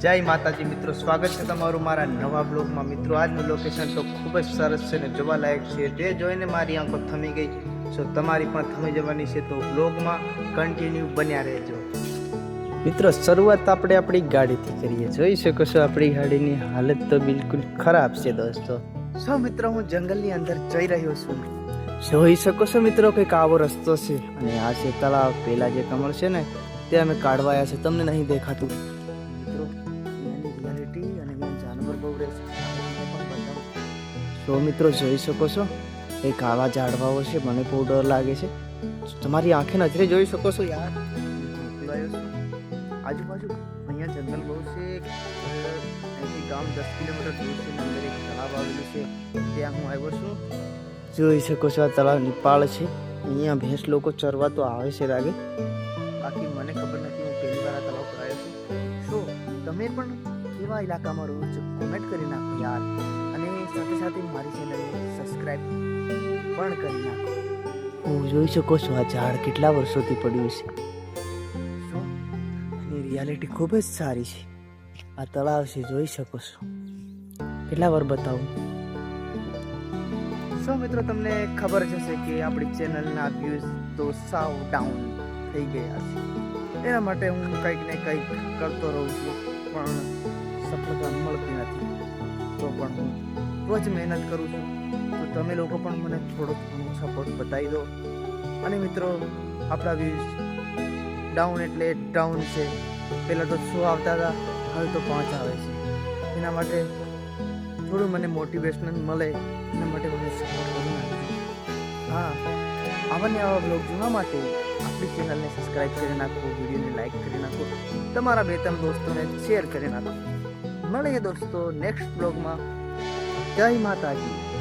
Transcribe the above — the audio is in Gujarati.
જય માતાજી મિત્રો, સ્વાગત છે તમારું મારા નવા બ્લોગમાં. મિત્રો, આજનું લોકેશન તો ખૂબ જ સરસ છે ને જોવાલાયક છે. તે જોઈને મારી આંખો થમી ગઈ સો તમારી પણ થમી જવાની છે તો બ્લોગમાં કન્ટિન્યુ બન્યા રહેજો. મિત્રો, શરૂઆત આપણે આપણી ગાડીથી કરીએ. જોઈ શકો છો, આપણી ગાડીની હાલત તો બિલકુલ ખરાબ છે દોસ્તો. સો મિત્રો, હું જંગલની અંદર જઈ રહ્યો છું. જોઈ શકો છો મિત્રો, કંઈક આવો રસ્તો છે અને આ છે તળાવ. પેલા જે કમળ છે ને, તે અમે કાઢવાયા છે. તમને નહીં દેખાતું. તો મિત્રો જોઈ શકો છો એક આવા ઝાડવાઓ છે, મને બહુ ડર લાગે છે. તમારી આંખે નજરે જોઈ શકો છો યાર. આજુબાજુ અહીંયા જંગલ બહુ છે અહીંથી ગામ દસ કિલોમીટર દૂર છે અંદર એક તળાવ આવેલું છે, ત્યાં હું આવ્યો છું. જોઈ શકો છો આ તળાવ પાળ છે. અહીંયા ભેંસ લોકો ચરવા તો આવે છે લાગે. બાકી મને ખબર નથી, હું પહેલી વાર આ તળાવ પર આવ્યો છું. શું, તમે પણ કેવા ઇલાકામાં રહો છો? કોમેન્ટ કરી નાખો યાર. સાથે મારી ચેનલને સબસ્ક્રાઇબ પણ કરી નાખો. હું જોઈ શકો છો આ ઝાડ કેટલા વર્ષોથી પડ્યું છે. શું? એની રિયાલિટી ખૂબ જ સારી છે. આ તળાવ છે જોઈ શકો છો. કેટલા વાર બતાવું? સો મિત્રો તમને ખબર જ હશે કે આપણી ચેનલના વ્યૂઝ તો સાવ ડાઉન થઈ ગયા છે. એના માટે હું કંઈક ને કંઈક કરતો રહું છું પણ સફળતા મળતી નથી. તો પણ હું રોજ મહેનત કરું છું. તો તમે લોકો પણ મને થોડોક સપોર્ટ બતાવી દો. અને મિત્રો, આપણા વ્યૂઝ ડાઉન એટલે ડાઉન છે. પહેલાં તો સો આવતા હતા, હવે તો પાંચ આવે છે. એના માટે થોડું મને મોટિવેશન મળે, એના માટે મને સપોર્ટ કરી હા, આવા ને આવા બ્લોગ જોવા માટે આપણી ચેનલને સબસ્ક્રાઇબ કરી નાખો, વિડીયોને લાઇક કરી નાખો. તમારા બે ત્રણ દોસ્તોને શેર કરી નાખો. મળીએ દોસ્તો નેક્સ્ટ બ્લોગમાં જય માતાજી.